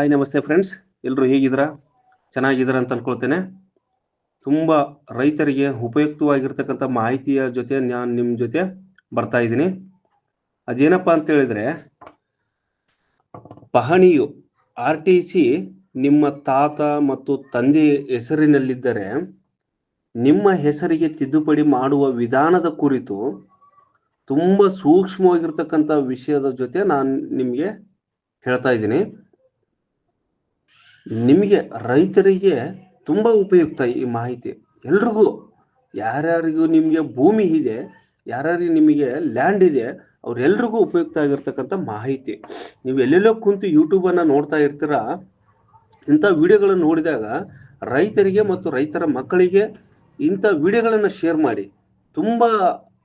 Hi, ನಮಸ್ತೆ friends ಎಲ್ಲರೂ ಹೇಗಿದ್ದೀರಾ? ಚೆನ್ನಾಗಿದ್ದೀರಾ ಅಂತ ಅನ್ಕೊಳ್ತೇನೆ. ತುಂಬ ರೈತರಿಗೆ ಉಪಯುಕ್ತವಾಗಿರ್ತಕ್ಕಂಥ ಮಾಹಿತಿಯ ಜೊತೆ ನಾನು ನಿಮ್ಮ ಜೊತೆ ಬರ್ತಾ ಇದ್ದೀನಿ. ಅದೇನಪ್ಪ ಅಂತ ಹೇಳಿದ್ರೆ, ಪಹಣಿಯು ಆರ್ ಟಿ ನಿಮ್ಮ ತಾತ ಮತ್ತು ತಂದೆ ಹೆಸರಿನಲ್ಲಿದ್ದರೆ ನಿಮ್ಮ ಹೆಸರಿಗೆ ತಿದ್ದುಪಡಿ ಮಾಡುವ ವಿಧಾನದ ಕುರಿತು ತುಂಬ ಸೂಕ್ಷ್ಮವಾಗಿರ್ತಕ್ಕಂಥ ವಿಷಯದ ಜೊತೆ ನಾನು ನಿಮಗೆ ಹೇಳ್ತಾ ಇದ್ದೀನಿ. ನಿಮಗೆ ರೈತರಿಗೆ ತುಂಬಾ ಉಪಯುಕ್ತ ಈ ಮಾಹಿತಿ. ಎಲ್ರಿಗೂ, ಯಾರ್ಯಾರಿಗೂ ನಿಮಗೆ ಭೂಮಿ ಇದೆ, ಯಾರ್ಯಾರಿಗೆ ನಿಮಗೆ ಲ್ಯಾಂಡ್ ಇದೆ, ಅವರೆಲ್ರಿಗೂ ಉಪಯುಕ್ತ ಆಗಿರ್ತಕ್ಕಂಥ ಮಾಹಿತಿ. ನೀವು ಎಲ್ಲೆಲ್ಲೋ ಕುಂತು ಯೂಟ್ಯೂಬನ್ನು ನೋಡ್ತಾ ಇರ್ತೀರಾ, ಇಂಥ ವಿಡಿಯೋಗಳನ್ನು ನೋಡಿದಾಗ ರೈತರಿಗೆ ಮತ್ತು ರೈತರ ಮಕ್ಕಳಿಗೆ ಇಂಥ ವಿಡಿಯೋಗಳನ್ನು ಶೇರ್ ಮಾಡಿ, ತುಂಬ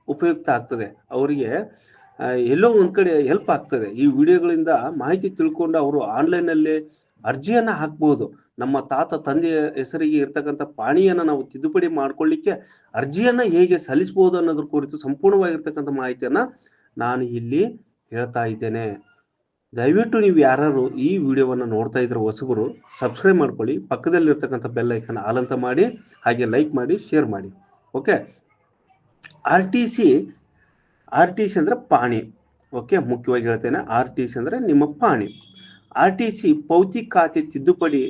ಉಪಯುಕ್ತ ಆಗ್ತದೆ. ಅವರಿಗೆ ಎಲ್ಲೋ ಒಂದು ಕಡೆ ಹೆಲ್ಪ್ ಆಗ್ತದೆ. ಈ ವಿಡಿಯೋಗಳಿಂದ ಮಾಹಿತಿ ತಿಳ್ಕೊಂಡು ಅವರು ಆನ್ಲೈನ್ ಅಲ್ಲಿ ಅರ್ಜಿಯನ್ನ ಹಾಕ್ಬಹುದು ನಮ್ಮ ತಾತ ತಂದೆಯ ಹೆಸರಿಗೆ ಇರ್ತಕ್ಕಂಥ ಪಾಣಿಯನ್ನ ನಾವು ತಿದ್ದುಪಡಿ ಮಾಡ್ಕೊಳ್ಳಿಕ್ಕೆ ಅರ್ಜಿಯನ್ನ ಹೇಗೆ ಸಲ್ಲಿಸಬಹುದು ಅನ್ನೋದ್ರ ಕುರಿತು ಸಂಪೂರ್ಣವಾಗಿರ್ತಕ್ಕಂಥ ಮಾಹಿತಿಯನ್ನ ನಾನು ಇಲ್ಲಿ ಹೇಳ್ತಾ ಇದ್ದೇನೆ. ದಯವಿಟ್ಟು ನೀವು ಯಾರು ಈ ವಿಡಿಯೋವನ್ನ ನೋಡ್ತಾ ಇದ್ರೆ ಹೊಸಬರು ಸಬ್ಸ್ಕ್ರೈಬ್ ಮಾಡ್ಕೊಳ್ಳಿ, ಪಕ್ಕದಲ್ಲಿರ್ತಕ್ಕಂಥ ಬೆಲ್ ಐಕನ್ ಆಲಂತ ಮಾಡಿ, ಹಾಗೆ ಲೈಕ್ ಮಾಡಿ ಶೇರ್ ಮಾಡಿ. Okay R T C R T C ಅಂದ್ರೆ ಪಾಣಿ. ಓಕೆ ಮುಖ್ಯವಾಗಿ ಹೇಳ್ತೇನೆ ಆರ್ ಟಿ ಸಿ ಅಂದ್ರೆ ನಿಮ್ಮ ಪಾಣಿ. ಆರ್ ಟಿ ಸಿ ಪೌತಿ ಖಾತೆ ತಿದ್ದುಪಡಿ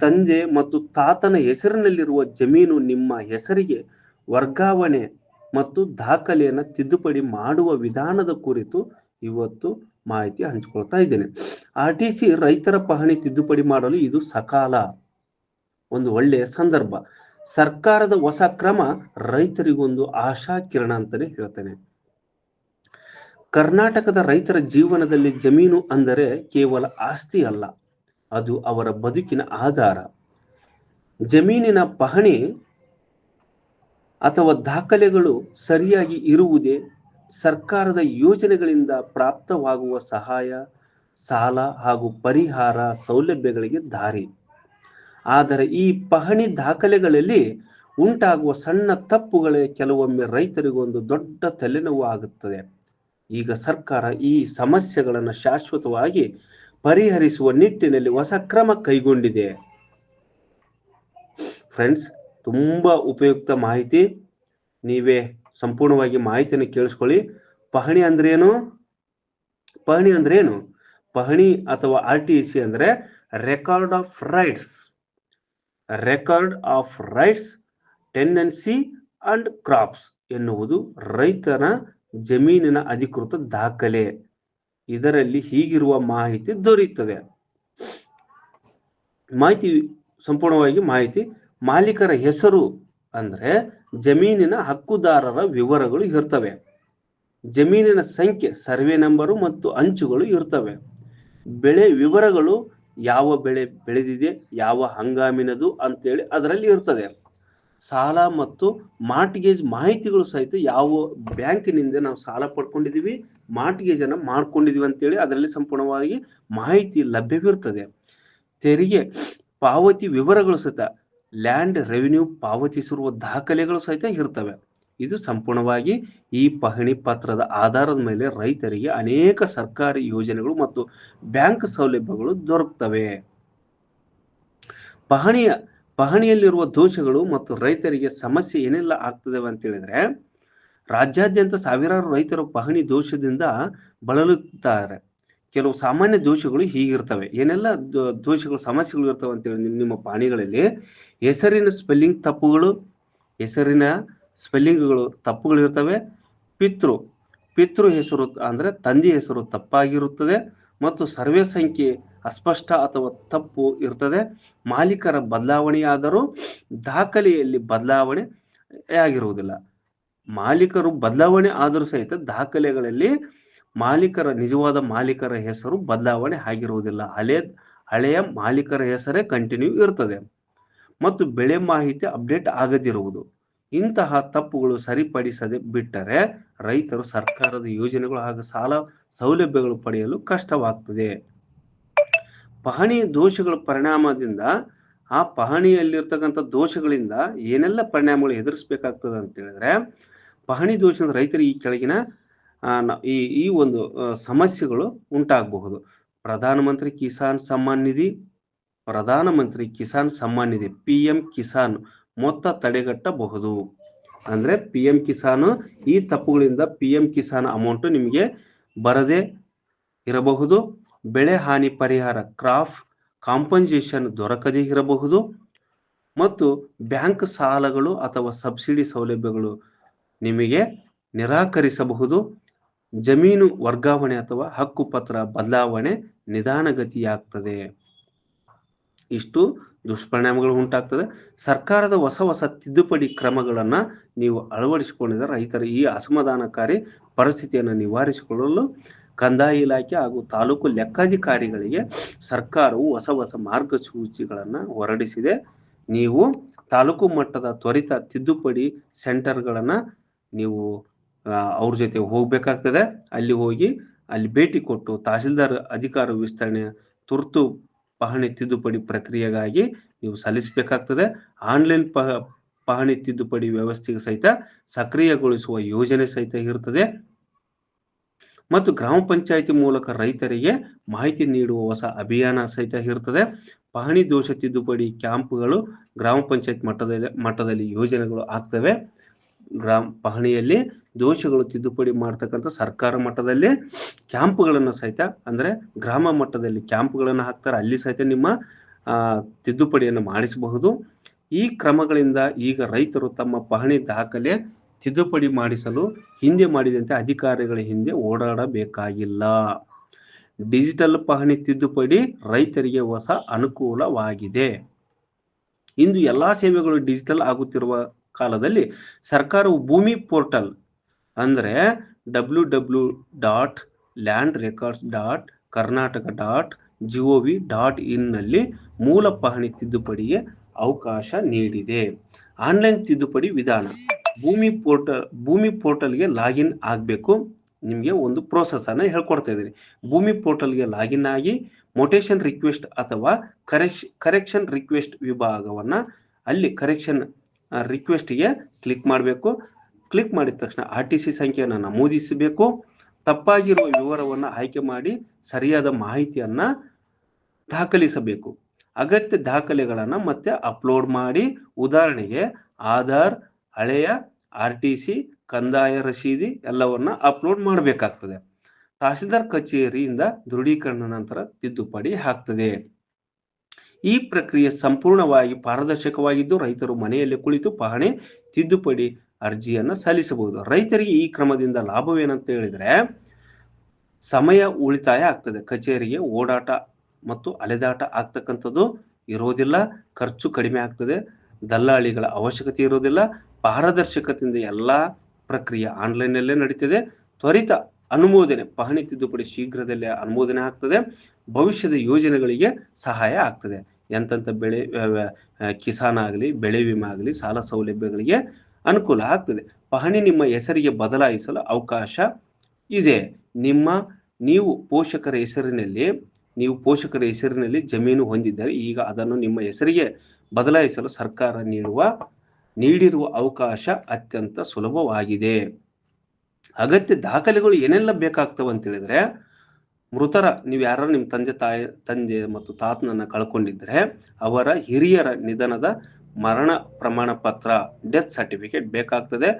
ತಂದೆ ಮತ್ತು ತಾತನ ಹೆಸರಿನಲ್ಲಿರುವ ಜಮೀನು ನಿಮ್ಮ ಹೆಸರಿಗೆ ವರ್ಗಾವಣೆ ಮತ್ತು ದಾಖಲೆಯನ್ನು ತಿದ್ದುಪಡಿ ಮಾಡುವ ವಿಧಾನದ ಕುರಿತು ಇವತ್ತು ಮಾಹಿತಿ ಹಂಚಿಕೊಳ್ತಾ ಇದ್ದೇನೆ. ಆರ್ ಟಿ ಸಿ ರೈತರ ಪಹಣಿ ತಿದ್ದುಪಡಿ ಮಾಡಲು ಇದು ಸಕಾಲ ಒಂದು ಒಳ್ಳೆಯ ಸಂದರ್ಭ. ಸರ್ಕಾರದ ಹೊಸ ಕ್ರಮ ರೈತರಿಗೊಂದು ಆಶಾ ಕಿರಣ ಅಂತಾನೆ ಹೇಳ್ತೇನೆ. ಕರ್ನಾಟಕದ ರೈತರ ಜೀವನದಲ್ಲಿ ಜಮೀನು ಅಂದರೆ ಕೇವಲ ಆಸ್ತಿ ಅಲ್ಲ, ಅದು ಅವರ ಬದುಕಿನ ಆಧಾರ. ಜಮೀನಿನ ಪಹಣಿ ಅಥವಾ ದಾಖಲೆಗಳು ಸರಿಯಾಗಿ ಇರುವುದೇ ಸರ್ಕಾರದ ಯೋಜನೆಗಳಿಂದ ಪ್ರಾಪ್ತವಾಗುವ ಸಹಾಯ, ಸಾಲ ಹಾಗೂ ಪರಿಹಾರ ಸೌಲಭ್ಯಗಳಿಗೆ ದಾರಿ. ಆದರೆ ಈ ಪಹಣಿ ದಾಖಲೆಗಳಲ್ಲಿ ಉಂಟಾಗುವ ಸಣ್ಣ ತಪ್ಪುಗಳೇ ಕೆಲವೊಮ್ಮೆ ರೈತರಿಗೊಂದು ದೊಡ್ಡ ತಲೆನೋವು ಆಗುತ್ತದೆ. ಈಗ ಸರ್ಕಾರ ಈ ಸಮಸ್ಯೆಗಳನ್ನು ಶಾಶ್ವತವಾಗಿ ಪರಿಹರಿಸುವ ನಿಟ್ಟಿನಲ್ಲಿ ಹೊಸ ಕ್ರಮ ಕೈಗೊಂಡಿದೆ. ಫ್ರೆಂಡ್ಸ್ ತುಂಬಾ ಉಪಯುಕ್ತ ಮಾಹಿತಿ. ನೀವೇ ಸಂಪೂರ್ಣವಾಗಿ ಮಾಹಿತಿಯನ್ನು ಕೇಳಿಸ್ಕೊಳ್ಳಿ. ಪಹಣಿ ಅಂದ್ರೇನು? ಪಹಣಿ ಅಂದ್ರೇನು? ಪಹಣಿ ಅಥವಾ ಆರ್ ಟಿ ಸಿ ಅಂದ್ರೆ record of rights record of rights tendency and crops ಎನ್ನುವುದು ರೈತನ ಜಮೀನಿನ ಅಧಿಕೃತ ದಾಖಲೆ. ಇದರಲ್ಲಿ ಹೀಗಿರುವ ಮಾಹಿತಿ ದೊರೆಯುತ್ತದೆ. ಮಾಹಿತಿ, ಸಂಪೂರ್ಣವಾಗಿ ಮಾಹಿತಿ, ಮಾಲೀಕರ ಹೆಸರು ಅಂದ್ರೆ ಜಮೀನಿನ ಹಕ್ಕುದಾರರ ವಿವರಗಳು ಇರ್ತವೆ. ಜಮೀನಿನ ಸಂಖ್ಯೆ, ಸರ್ವೆ ನಂಬರು ಮತ್ತು ಅಂಚುಗಳು ಇರ್ತವೆ. ಬೆಳೆ ವಿವರಗಳು ಯಾವ ಬೆಳೆ ಬೆಳೆದಿದೆ, ಯಾವ ಹಂಗಾಮಿನದು ಅಂತೇಳಿ ಅದರಲ್ಲಿ ಇರ್ತದೆ. ಸಾಲ ಮತ್ತು ಮಾರ್ಟ್ಗೇಜ್ ಮಾಹಿತಿಗಳು ಸಹಿತ ಯಾವ ಬ್ಯಾಂಕಿನಿಂದ ನಾವು ಸಾಲ ಪಡ್ಕೊಂಡಿದೀವಿ ಮಾರ್ಟ್ಗೇಜ್ ಅನ್ನ ಮಾಡ್ಕೊಂಡಿದೀವಿ ಅಂತೇಳಿ ಅದರಲ್ಲಿ ಸಂಪೂರ್ಣವಾಗಿ ಮಾಹಿತಿ ಲಭ್ಯವಿರುತ್ತದೆ ತೆರಿಗೆ, ಪಾವತಿ ವಿವರಗಳು ಸಹಿತ, ಲ್ಯಾಂಡ್ ರೆವಿನ್ಯೂ ಪಾವತಿಸಿರುವ ದಾಖಲೆಗಳು ಸಹಿತ ಇರ್ತವೆ. ಇದು ಸಂಪೂರ್ಣವಾಗಿ ಈ ಪಹಣಿ ಪತ್ರದ ಆಧಾರದ ಮೇಲೆ ರೈತರಿಗೆ ಅನೇಕ ಸರ್ಕಾರಿ ಯೋಜನೆಗಳು ಮತ್ತು ಬ್ಯಾಂಕ್ ಸೌಲಭ್ಯಗಳು ದೊರಕ್ತವೆ. ಪಹಣಿಯ ಪಹಣಿಯಲ್ಲಿರುವ ದೋಷಗಳು ಮತ್ತು ರೈತರಿಗೆ ಸಮಸ್ಯೆ ಏನೆಲ್ಲ ಆಗ್ತದೆ ಅಂತ ಹೇಳಿದ್ರೆ, ರಾಜ್ಯಾದ್ಯಂತ ಸಾವಿರಾರು ರೈತರು ಪಹಣಿ ದೋಷದಿಂದ ಬಳಲುತ್ತಾರೆ. ಕೆಲವು ಸಾಮಾನ್ಯ ದೋಷಗಳು ಹೀಗಿರ್ತವೆ. ಏನೆಲ್ಲ ದೋಷಗಳು, ಸಮಸ್ಯೆಗಳು ಇರ್ತವೆ ಅಂತೇಳಿ ನಿಮ್- ನಿಮ್ಮ ಪಾಣಿಗಳಲ್ಲಿ, ಹೆಸರಿನ ಸ್ಪೆಲ್ಲಿಂಗ್ ತಪ್ಪುಗಳು, ಹೆಸರಿನ ಸ್ಪೆಲ್ಲಿಂಗ್ಗಳು ತಪ್ಪುಗಳು ಇರ್ತವೆ. ಪಿತೃ ಪಿತೃ ಹೆಸರು ಅಂದ್ರೆ ತಂದೆ ಹೆಸರು ತಪ್ಪಾಗಿರುತ್ತದೆ ಮತ್ತು ಸರ್ವೆ ಸಂಖ್ಯೆ ಅಸ್ಪಷ್ಟ ಅಥವಾ ತಪ್ಪು ಇರ್ತದೆ. ಮಾಲೀಕರ ಬದಲಾವಣೆಯಾದರೂ ದಾಖಲೆಯಲ್ಲಿ ಬದಲಾವಣೆ ಆಗಿರುವುದಿಲ್ಲ ಮಾಲೀಕರು ಬದಲಾವಣೆ ಆದರೂ ಸಹಿತ ದಾಖಲೆಗಳಲ್ಲಿ ಮಾಲೀಕರ, ನಿಜವಾದ ಮಾಲೀಕರ ಹೆಸರು ಬದಲಾವಣೆ ಆಗಿರುವುದಿಲ್ಲ. ಹಳೆ, ಹಳೆಯ ಮಾಲೀಕರ ಹೆಸರೇ ಕಂಟಿನ್ಯೂ ಇರ್ತದೆ. ಮತ್ತು ಬೆಳೆ ಮಾಹಿತಿ ಅಪ್ಡೇಟ್ ಆಗದಿರುವುದು. ಇಂತಹ ತಪ್ಪುಗಳು ಸರಿಪಡಿಸದೆ ಬಿಟ್ಟರೆ ರೈತರು ಸರ್ಕಾರದ ಯೋಜನೆಗಳು ಹಾಗೂ ಸಾಲ ಸೌಲಭ್ಯಗಳು ಪಡೆಯಲು ಕಷ್ಟವಾಗ್ತದೆ. ಪಹಣಿ ದೋಷಗಳ ಪರಿಣಾಮದಿಂದ ಆ ಪಹಣಿಯಲ್ಲಿರ್ತಕ್ಕಂಥ ದೋಷಗಳಿಂದ ಏನೆಲ್ಲ ಪರಿಣಾಮಗಳು ಎದುರಿಸ್ಬೇಕಾಗ್ತದೆ ಅಂತ ಹೇಳಿದ್ರೆ, ಪಹಣಿ ದೋಷದಿಂದ ರೈತರಿಗೆ ಈ ಕೆಳಗಿನ ಈ ಈ ಒಂದು ಸಮಸ್ಯೆಗಳು ಉಂಟಾಗಬಹುದು. ಪ್ರಧಾನಮಂತ್ರಿ ಕಿಸಾನ್ ಸಮ್ಮಾನ್ ನಿಧಿ ಪ್ರಧಾನಮಂತ್ರಿ ಕಿಸಾನ್ ಸಮ್ಮಾನ್ ನಿಧಿ ಪಿ ಎಂ ಕಿಸಾನ್ ಮೊತ್ತ ತಡೆಗಟ್ಟಬಹುದು. ಅಂದ್ರೆ ಪಿ ಎಂ ಕಿಸಾನ್ ಈ ತಪ್ಪುಗಳಿಂದ ಪಿ ಎಂ ಕಿಸಾನ್ ಅಮೌಂಟ್ ನಿಮಗೆ ಬರದೆ ಇರಬಹುದು. ಬೆಳೆ ಹಾನಿ ಪರಿಹಾರ ಕ್ರಾಪ್ ಕಾಂಪನ್ಸೇಷನ್ ದೊರಕದೇ ಇರಬಹುದು ಮತ್ತು ಬ್ಯಾಂಕ್ ಸಾಲಗಳು ಅಥವಾ ಸಬ್ಸಿಡಿ ಸೌಲಭ್ಯಗಳು ನಿಮಗೆ ನಿರಾಕರಿಸಬಹುದು. ಜಮೀನು ವರ್ಗಾವಣೆ ಅಥವಾ ಹಕ್ಕುಪತ್ರ ಬದಲಾವಣೆ ನಿಧಾನಗತಿಯಾಗ್ತದೆ. ಇಷ್ಟು ದುಷ್ಪರಿಣಾಮಗಳು ಉಂಟಾಗ್ತದೆ. ಸರ್ಕಾರದ ಹೊಸ ಹೊಸ ತಿದ್ದುಪಡಿ ಕ್ರಮಗಳನ್ನು ನೀವು ಅಳವಡಿಸಿಕೊಂಡಿದ್ದರೆ? ರೈತರ ಈ ಅಸಮಾಧಾನಕಾರಿ ಪರಿಸ್ಥಿತಿಯನ್ನು ನಿವಾರಿಸಿಕೊಳ್ಳಲು ಕಂದಾಯ ಇಲಾಖೆ ಹಾಗೂ ತಾಲೂಕು ಲೆಕ್ಕಾಧಿಕಾರಿಗಳಿಗೆ ಸರ್ಕಾರವು ಹೊಸ ಹೊಸ ಮಾರ್ಗಸೂಚಿಗಳನ್ನು ಹೊರಡಿಸಿದೆ. ನೀವು ತಾಲೂಕು ಮಟ್ಟದ ತ್ವರಿತ ತಿದ್ದುಪಡಿ ಸೆಂಟರ್ಗಳನ್ನು ನೀವು ಅವ್ರ ಜೊತೆ ಹೋಗ್ಬೇಕಾಗ್ತದೆ. ಅಲ್ಲಿ ಹೋಗಿ ಅಲ್ಲಿ ಭೇಟಿ ಕೊಟ್ಟು ತಹಸೀಲ್ದಾರ್ ಅಧಿಕಾರ ವಿಸ್ತರಣೆ ತುರ್ತು ಪಹಣಿ ತಿದ್ದುಪಡಿ ಪ್ರಕ್ರಿಯೆಗಾಗಿ ನೀವು ಸಲ್ಲಿಸಬೇಕಾಗ್ತದೆ. ಆನ್ಲೈನ್ ಪಹ, ಪಹಣಿ ತಿದ್ದುಪಡಿ ವ್ಯವಸ್ಥೆಗೆ ಸಹಿತ ಸಕ್ರಿಯಗೊಳಿಸುವ ಯೋಜನೆ ಸಹಿತ ಇರ್ತದೆ. ಮತ್ತು ಗ್ರಾಮ ಪಂಚಾಯಿತಿ ಮೂಲಕ ರೈತರಿಗೆ ಮಾಹಿತಿ ನೀಡುವ ಹೊಸ ಅಭಿಯಾನ ಸಹಿತ ಇರ್ತದೆ ಪಹಣಿ ದೋಷ ತಿದ್ದುಪಡಿ ಕ್ಯಾಂಪ್ಗಳು ಗ್ರಾಮ ಪಂಚಾಯತ್ ಮಟ್ಟದಲ್ಲಿ ಮಟ್ಟದಲ್ಲಿ ಯೋಜನೆಗಳು ಆಗ್ತವೆ. ಗ್ರಾಮ ಪಹಣಿಯಲ್ಲಿ ದೋಷಗಳು ತಿದ್ದುಪಡಿ ಮಾಡ್ತಕ್ಕಂಥ ಸರ್ಕಾರ ಮಟ್ಟದಲ್ಲಿ ಕ್ಯಾಂಪ್ಗಳನ್ನು ಸಹಿತ, ಅಂದರೆ ಗ್ರಾಮ ಮಟ್ಟದಲ್ಲಿ ಕ್ಯಾಂಪ್ಗಳನ್ನು ಹಾಕ್ತಾರೆ. ಅಲ್ಲಿ ಸಹಿತ ನಿಮ್ಮ ತಿದ್ದುಪಡಿಯನ್ನು ಮಾಡಿಸಬಹುದು. ಈ ಕ್ರಮಗಳಿಂದ ಈಗ ರೈತರು ತಮ್ಮ ಪಹಣಿ ದಾಖಲೆ ತಿದ್ದುಪಡಿ ಮಾಡಿಸಲು ಹಿಂದೆ ಮಾಡಿದಂತೆ ಅಧಿಕಾರಿಗಳ ಹಿಂದೆ ಓಡಾಡಬೇಕಾಗಿಲ್ಲ. ಡಿಜಿಟಲ್ ಪಹಣಿ ತಿದ್ದುಪಡಿ ರೈತರಿಗೆ ಹೊಸ ಅನುಕೂಲವಾಗಿದೆ. ಇಂದು ಎಲ್ಲಾ ಸೇವೆಗಳು ಡಿಜಿಟಲ್ ಆಗುತ್ತಿರುವ ಕಾಲದಲ್ಲಿ ಸರ್ಕಾರವು ಭೂಮಿ ಪೋರ್ಟಲ್ ಅಂದರೆ W W dot land records dot Karnataka dot gov dot ಇನ್ನಲ್ಲಿ ಮೂಲ ಪಹಣಿ ತಿದ್ದುಪಡಿಗೆ ಅವಕಾಶ ನೀಡಿದೆ. ಆನ್ಲೈನ್ ತಿದ್ದುಪಡಿ ವಿಧಾನ. ಭೂಮಿ ಪೋರ್ಟಲ್ ಭೂಮಿ ಪೋರ್ಟಲ್ಗೆ ಲಾಗಿನ್ ಆಗಬೇಕು. ನಿಮಗೆ ಒಂದು ಪ್ರೋಸೆಸ್ ಅನ್ನ ಹೇಳ್ಕೊಡ್ತಾ ಇದ್ದೀನಿ. ಭೂಮಿ ಪೋರ್ಟಲ್ಗೆ ಲಾಗಿನ್ ಆಗಿ ಮೊಟೇಷನ್ ರಿಕ್ವೆಸ್ಟ್ ಅಥವಾ ಕರೆಕ್ಷ, ಕರೆಕ್ಷನ್ ರಿಕ್ವೆಸ್ಟ್ ವಿಭಾಗವನ್ನು ಅಲ್ಲಿ ಕರೆಕ್ಷನ್ ರಿಕ್ವೆಸ್ಟ್ಗೆ ಕ್ಲಿಕ್ ಮಾಡಬೇಕು. ಕ್ಲಿಕ್ ಮಾಡಿದ ತಕ್ಷಣ ಆರ್ ಟಿ ಸಿ ಸಂಖ್ಯೆಯನ್ನು ನಮೂದಿಸಬೇಕು. ತಪ್ಪಾಗಿರುವ ವಿವರವನ್ನು ಆಯ್ಕೆ ಮಾಡಿ ಸರಿಯಾದ ಮಾಹಿತಿಯನ್ನ ದಾಖಲಿಸಬೇಕು. ಅಗತ್ಯ ದಾಖಲೆಗಳನ್ನ ಮತ್ತೆ ಅಪ್ಲೋಡ್ ಮಾಡಿ. ಉದಾಹರಣೆಗೆ ಆಧಾರ್ ಹಳೆಯ ಆರ್ ಟಿ ಕಂದಾಯ ರಸೀದಿ ಎಲ್ಲವನ್ನ ಅಪ್ಲೋಡ್ ಮಾಡಬೇಕಾಗ್ತದೆ. ತಹಸೀಲ್ದಾರ್ ಕಚೇರಿಯಿಂದ ದೃಢೀಕರಣ ನಂತರ ತಿದ್ದುಪಡಿ ಆಗ್ತದೆ. ಈ ಪ್ರಕ್ರಿಯೆ ಸಂಪೂರ್ಣವಾಗಿ ಪಾರದರ್ಶಕವಾಗಿದ್ದು ರೈತರು ಮನೆಯಲ್ಲಿ ಕುಳಿತು ಪಹಣಿ ತಿದ್ದುಪಡಿ ಅರ್ಜಿಯನ್ನ ಸಲ್ಲಿಸಬಹುದು. ರೈತರಿಗೆ ಈ ಕ್ರಮದಿಂದ ಲಾಭವೇನಂತ ಹೇಳಿದ್ರೆ, ಸಮಯ ಉಳಿತಾಯ ಆಗ್ತದೆ. ಕಚೇರಿಗೆ ಓಡಾಟ ಮತ್ತು ಅಲೆದಾಟ ಆಗ್ತಕ್ಕಂಥದ್ದು ಇರೋದಿಲ್ಲ, ಖರ್ಚು ಕಡಿಮೆ ಆಗ್ತದೆ, ದಲ್ಲಾಳಿಗಳ ಅವಶ್ಯಕತೆ ಇರೋದಿಲ್ಲ ಪಾರದರ್ಶಕತೆಯಿಂದ ಎಲ್ಲ ಪ್ರಕ್ರಿಯೆ ಆನ್ಲೈನ್ನಲ್ಲೇ ನಡೀತದೆ. ತ್ವರಿತ ಅನುಮೋದನೆ, ಪಹಣಿ ತಿದ್ದುಪಡಿ ಶೀಘ್ರದಲ್ಲೇ ಅನುಮೋದನೆ ಆಗ್ತದೆ. ಭವಿಷ್ಯದ ಯೋಜನೆಗಳಿಗೆ ಸಹಾಯ ಆಗ್ತದೆ. ಎಂತೆಂಥ ಬೆಳೆ ಕಿಸಾನ್ ಆಗಲಿ, ಬೆಳೆ ವಿಮೆ ಆಗಲಿ, ಸಾಲ ಸೌಲಭ್ಯಗಳಿಗೆ ಅನುಕೂಲ ಆಗ್ತದೆ. ಪಹಣಿ ನಿಮ್ಮ ಹೆಸರಿಗೆ ಬದಲಾಯಿಸಲು ಅವಕಾಶ ಇದೆ. ನಿಮ್ಮ, ನೀವು ಪೋಷಕರ ಹೆಸರಿನಲ್ಲಿ, ನೀವು ಪೋಷಕರ ಹೆಸರಿನಲ್ಲಿ ಜಮೀನು ಹೊಂದಿದ್ದರೆ ಈಗ ಅದನ್ನು ನಿಮ್ಮ ಹೆಸರಿಗೆ ಬದಲಾಯಿಸಲು ಸರ್ಕಾರ ನೀಡುವ ನೀಡಿರುವ ಅವಕಾಶ ಅತ್ಯಂತ ಸುಲಭವಾಗಿದೆ. ಅಗತ್ಯ ದಾಖಲೆಗಳು ಏನೆಲ್ಲ ಬೇಕಾಗ್ತವೆ ಅಂತ ಹೇಳಿದ್ರೆ, ಮೃತರ, ನೀವು ಯಾರು ನಿಮ್ಮ ತಂದೆ ತಾಯಿ, ತಂದೆ ಮತ್ತು ತಾತನನ್ನ ಕಳ್ಕೊಂಡಿದ್ರೆ, ಅವರ ಹಿರಿಯರ ನಿಧನದ ಮರಣ ಪ್ರಮಾಣ ಪತ್ರ, ಡೆತ್ ಸರ್ಟಿಫಿಕೇಟ್ ಬೇಕಾಗ್ತದೆ.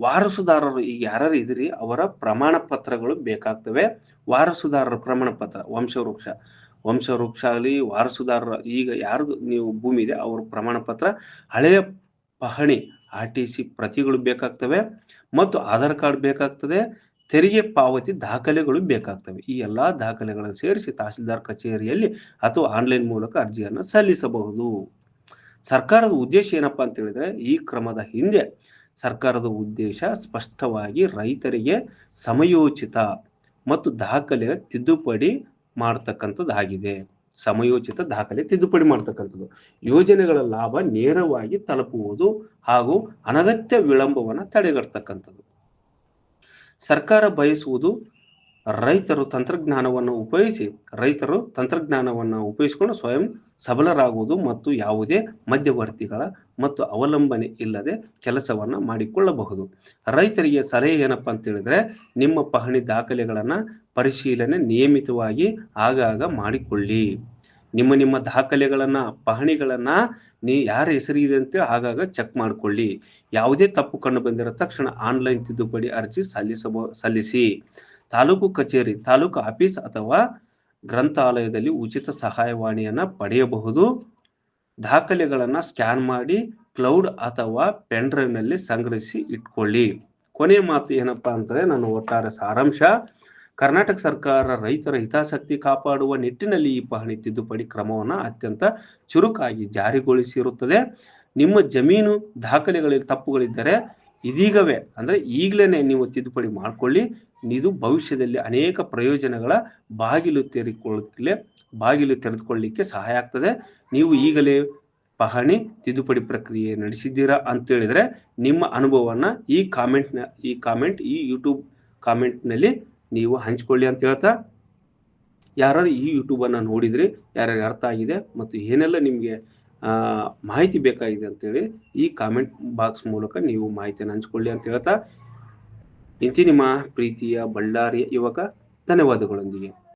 ವಾರಸುದಾರರು ಈಗ ಯಾರು ಇದ್ರಿ ಅವರ ಪ್ರಮಾಣ ಪತ್ರಗಳು ಬೇಕಾಗ್ತವೆ. ವಾರಸುದಾರರ ಪ್ರಮಾಣ ಪತ್ರ, ವಂಶವೃಕ್ಷ. ವಂಶವೃಕ್ಷ ಆಗಲಿ ವಾರಸುದಾರರ ಈಗ ಯಾರ್ದು ನೀವು ಭೂಮಿ ಇದೆ ಅವ್ರ ಪ್ರಮಾಣ ಪತ್ರ, ಹಳೆಯ ಪಹಣಿ, ಆರ್ ಟಿ ಸಿ ಪ್ರತಿಗಳು ಬೇಕಾಗ್ತವೆ ಮತ್ತು ಆಧಾರ್ ಕಾರ್ಡ್ ಬೇಕಾಗ್ತದೆ. ತೆರಿಗೆ ಪಾವತಿ ದಾಖಲೆಗಳು ಬೇಕಾಗ್ತವೆ. ಈ ಎಲ್ಲಾ ದಾಖಲೆಗಳನ್ನು ಸೇರಿಸಿ ತಹಸೀಲ್ದಾರ್ ಕಚೇರಿಯಲ್ಲಿ ಅಥವಾ ಆನ್ಲೈನ್ ಮೂಲಕ ಅರ್ಜಿಯನ್ನು ಸಲ್ಲಿಸಬಹುದು. ಸರ್ಕಾರದ ಉದ್ದೇಶ ಏನಪ್ಪಾ ಅಂತ ಹೇಳಿದ್ರೆ, ಈ ಕ್ರಮದ ಹಿಂದೆ ಸರ್ಕಾರದ ಉದ್ದೇಶ ಸ್ಪಷ್ಟವಾಗಿ ರೈತರಿಗೆ ಸಮಯೋಚಿತ ಮತ್ತು ದಾಖಲೆ ತಿದ್ದುಪಡಿ ಮಾಡ್ತಕ್ಕಂಥದ್ದಾಗಿದೆ. ಸಮಯೋಚಿತ ದಾಖಲೆ ತಿದ್ದುಪಡಿ ಮಾಡ್ತಕ್ಕಂಥದ್ದು. ಯೋಜನೆಗಳ ಲಾಭ ನೇರವಾಗಿ ತಲುಪುವುದು ಹಾಗೂ ಅನಗತ್ಯ ವಿಳಂಬವನ್ನ ತಡೆಗಟ್ಟತಕ್ಕಂಥದ್ದು ಸರ್ಕಾರ ಬಯಸುವುದು ರೈತರು ತಂತ್ರಜ್ಞಾನವನ್ನು ಉಪಯೋಗಿಸಿ, ರೈತರು ತಂತ್ರಜ್ಞಾನವನ್ನು ಉಪಯೋಗಿಸಿಕೊಂಡು ಸ್ವಯಂ ಸಬಲರಾಗುವುದು ಮತ್ತು ಯಾವುದೇ ಮಧ್ಯವರ್ತಿಗಳ ಮತ್ತು ಅವಲಂಬನೆ ಇಲ್ಲದೆ ಕೆಲಸವನ್ನ ಮಾಡಿಕೊಳ್ಳಬಹುದು. ರೈತರಿಗೆ ಸಲಹೆ ಏನಪ್ಪಾ ಅಂತ ಹೇಳಿದ್ರೆ, ನಿಮ್ಮ ಪಹಣಿ ದಾಖಲೆಗಳನ್ನ ಪರಿಶೀಲನೆ ನಿಯಮಿತವಾಗಿ ಆಗಾಗ ಮಾಡಿಕೊಳ್ಳಿ. ನಿಮ್ಮ ನಿಮ್ಮ ದಾಖಲೆಗಳನ್ನ, ಪಹಣಿಗಳನ್ನ ನೀ ಯಾರ ಹೆಸರಿದೆ ಅಂತೇಳಿ ಆಗಾಗ ಚೆಕ್ ಮಾಡ್ಕೊಳ್ಳಿ. ಯಾವುದೇ ತಪ್ಪು ಕಂಡು ಬಂದಿರೋ ತಕ್ಷಣ ಆನ್ಲೈನ್ ತಿದ್ದುಪಡಿ ಅರ್ಜಿ ಸಲ್ಲಿಸಬ, ಸಲ್ಲಿಸಿ. ತಾಲೂಕು ಕಚೇರಿ, ತಾಲೂಕು ಆಫೀಸ್ ಅಥವಾ ಗ್ರಂಥಾಲಯದಲ್ಲಿ ಉಚಿತ ಸಹಾಯವಾಣಿಯನ್ನು ಪಡೆಯಬಹುದು. ದಾಖಲೆಗಳನ್ನು ಸ್ಕ್ಯಾನ್ ಮಾಡಿ ಕ್ಲೌಡ್ ಅಥವಾ ಪೆನ್ ಡ್ರೈವ್ನಲ್ಲಿ ಸಂಗ್ರಹಿಸಿ ಇಟ್ಕೊಳ್ಳಿ. ಕೊನೆಯ ಮಾತು ಏನಪ್ಪಾ ಅಂದ್ರೆ ನಾನು ಒಟ್ಟಾರೆ ಸಾರಾಂಶ. ಕರ್ನಾಟಕ ಸರ್ಕಾರ ರೈತರ ಹಿತಾಸಕ್ತಿ ಕಾಪಾಡುವ ನಿಟ್ಟಿನಲ್ಲಿ ಈ ಪಹಣಿ ತಿದ್ದುಪಡಿ ಕ್ರಮವನ್ನು ಅತ್ಯಂತ ಚುರುಕಾಗಿ ಜಾರಿಗೊಳಿಸಿರುತ್ತದೆ. ನಿಮ್ಮ ಜಮೀನು, ದಾಖಲೆಗಳಲ್ಲಿ ತಪ್ಪುಗಳಿದ್ದರೆ ಇದೀಗವೇ ಅಂದ್ರೆ ಈಗಲೇ ನೀವು ತಿದ್ದುಪಡಿ ಮಾಡ್ಕೊಳ್ಳಿ. ಇದು ಭವಿಷ್ಯದಲ್ಲಿ ಅನೇಕ ಪ್ರಯೋಜನಗಳ ಬಾಗಿಲು ತೆರೆಕೊಳ್ಳಲಿಕ್ಕೆ ಬಾಗಿಲು ತೆರೆದುಕೊಳ್ಳಿಕ್ಕೆ ಸಹಾಯ ಆಗ್ತದೆ. ನೀವು ಈಗಲೇ ಪಹಣಿ ತಿದ್ದುಪಡಿ ಪ್ರಕ್ರಿಯೆ ನಡೆಸಿದ್ದೀರಾ ಅಂತ ಹೇಳಿದ್ರೆ ನಿಮ್ಮ ಅನುಭವವನ್ನ ಈ ಕಾಮೆಂಟ್ನ, ಈ ಕಾಮೆಂಟ್, ಈ ಯೂಟ್ಯೂಬ್ ಕಾಮೆಂಟ್ನಲ್ಲಿ ನೀವು ಹಂಚ್ಕೊಳ್ಳಿ ಅಂತ ಹೇಳ್ತಾ. ಯಾರು ಈ ಯೂಟ್ಯೂಬನ್ನು ನೋಡಿದ್ರಿ, ಯಾರ್ಯಾರು ಅರ್ಥ ಆಗಿದೆ ಮತ್ತು ಏನೆಲ್ಲ ನಿಮ್ಗೆ ಮಾಹಿತಿ ಬೇಕಾಗಿದೆ ಅಂತೇಳಿ ಈ ಕಾಮೆಂಟ್ ಬಾಕ್ಸ್ ಮೂಲಕ ನೀವು ಮಾಹಿತಿಯನ್ನು ಹಂಚಿಕೊಳ್ಳಿ ಅಂತ ಹೇಳ್ತಾ ನಿಮ್ಮ ಪ್ರೀತಿಯ ಬಳ್ಳಾರಿಯ ಯುವಕ ಧನ್ಯವಾದಗಳೊಂದಿಗೆ.